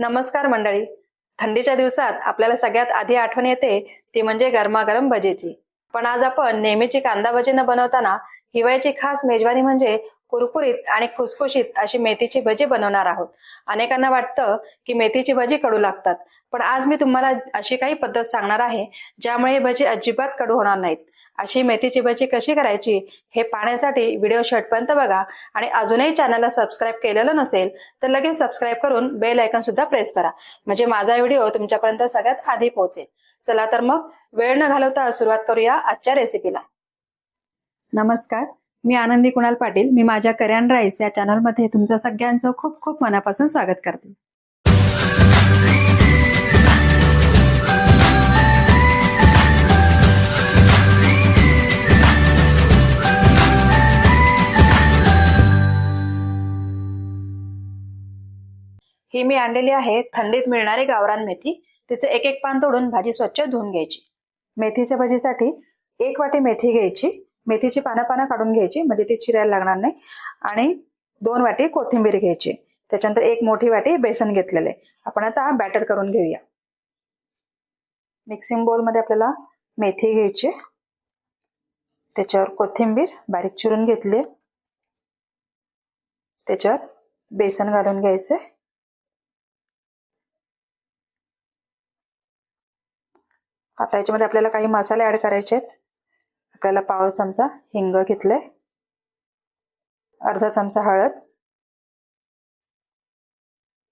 नमस्कार मंडळी. थंडीच्या दिवसात आपल्याला सगळ्यात आधी आठवण येते ती म्हणजे गरमागरम भजीची. पण आज आपण नेहमीची कांदा भजी न बनवताना हिवाळ्याची खास मेजवानी म्हणजे कुरकुरीत आणि खुसखुशीत अशी मेथीची भजी बनवणार आहोत. अनेकांना वाटतं की मेथीची भजी कडू लागतात. पण आज मी तुम्हाला अशी काही पद्धत सांगणार आहे ज्यामुळे भजी अजिबात कडू होणार नाहीत. अशी मेथीची भजी कशी करायची हे पाहण्यासाठी व्हिडिओ शेवटपर्यंत बघा. आणि अजूनही चॅनलला सबस्क्राईब केलेलं नसेल तर लगेच सबस्क्राईब करून बेल आयकन सुद्धा प्रेस करा. म्हणजे माझा व्हिडिओ तुमच्यापर्यंत सगळ्यात आधी पोहोचेल. चला तर मग वेळ न घालवता सुरुवात करूया आजच्या रेसिपीला नमस्कार मी आनंदी कुणाल पाटील. मी माझ्या कऱ्यान राईस या चॅनलमध्ये तुमचं सगळ्यांचं खूप खूप मनापासून स्वागत करते. ही मी आणलेली आहे थंडीत मिळणारी गावरान मेथी. तिचे एक एक पान तोडून भाजी स्वच्छ धुवून घ्यायची. मेथीच्या भाजीसाठी एक वाटी मेथी घ्यायची. मेथीची पानं पानं काढून घ्यायची म्हणजे ती चिरायला लागणार नाही. आणि दोन वाटी कोथिंबीर घ्यायची. त्याच्यानंतर एक मोठी वाटी बेसन घेतलेले आपण आता बॅटर करून घेऊया. मिक्सिंग बोलमध्ये आपल्याला मेथी घ्यायची त्याच्यावर कोथिंबीर बारीक चिरून घेतली त्याच्यावर बेसन घालून घ्यायचे आता याच्यामध्ये आपल्याला काही मसाले ऍड करायचे आहेत. आपल्याला पाव चमचा हिंग घेतले. अर्धा चमचा हळद.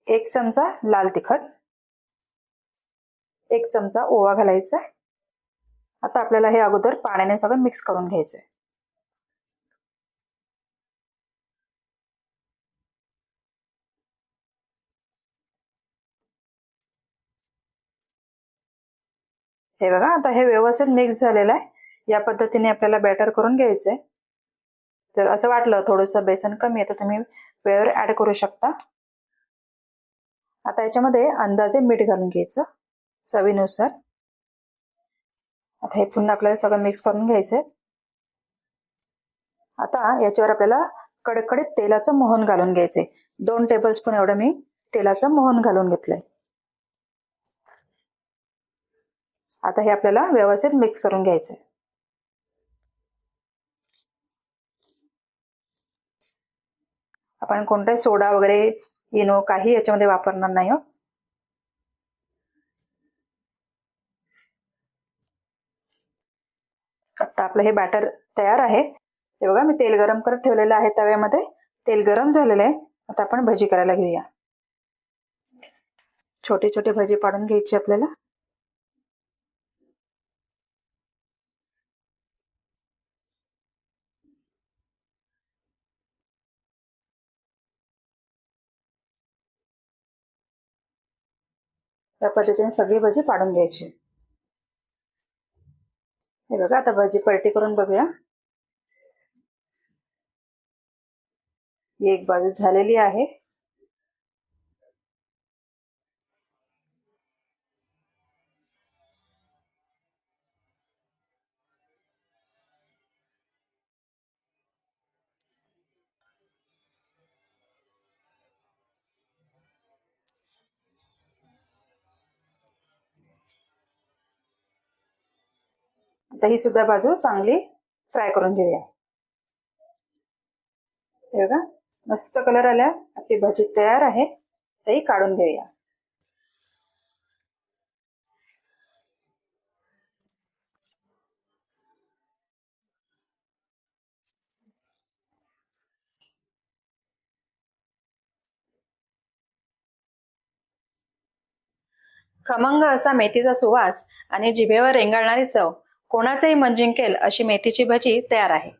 एक चमचा लाल तिखट. एक चमचा ओवा घालायचा. आता आपल्याला हे अगोदर पाण्याने सगळं मिक्स करून घ्यायचं आहे हे बघा आता हे व्यवस्थित मिक्स झालेलं आहे. या पद्धतीने आपल्याला बॅटर करून घ्यायचंय. जर असं वाटलं थोडंसं बेसन कमी आहे तर तुम्ही वेळेवर ऍड करू शकता. आता याच्यामध्ये अंदाजे मीठ घालून घ्यायचं चवीनुसार. आता हे पुन्हा आपल्याला सगळं मिक्स करून घ्यायचंय. आता याच्यावर आपल्याला कडकडीत तेलाचं मोहन घालून घ्यायचंय. दोन टेबल स्पून एवढं मी तेलाचं मोहन घालून घेतलंय. आता हे आपल्याला व्यवस्थित मिक्स करून घ्यायचं आपण कोणताही सोडा वगैरे इनो काही याच्यामध्ये वापरणार नाही हो. आता आपलं हे बॅटर तयार आहे. हे बघा मी तेल गरम करत ठेवलेलं आहे तव्यामध्ये. तेल गरम झालेलं आहे. आता आपण भजी करायला घेऊया. छोटी छोटी भजी पाडून घ्यायची आपल्याला. या पद्धतीने सगळी भजी पाडून घ्यायची. हे बघा आता भजी पलटी करून बघूया. ही एक बाजू झालेली आहे. आता ही सुद्धा बाजू चांगली फ्राय करून घेऊया. हे बघा मस्त कलर आल्या आपली भाजी तयार आहे. तरी काढून घेऊया. खमंग असा मेथीचा सुवास आणि जिभेवर रेंगाळणारी चव. कोणाचंही मन जिंकेल अशी मेथीची भजी तयार आहे.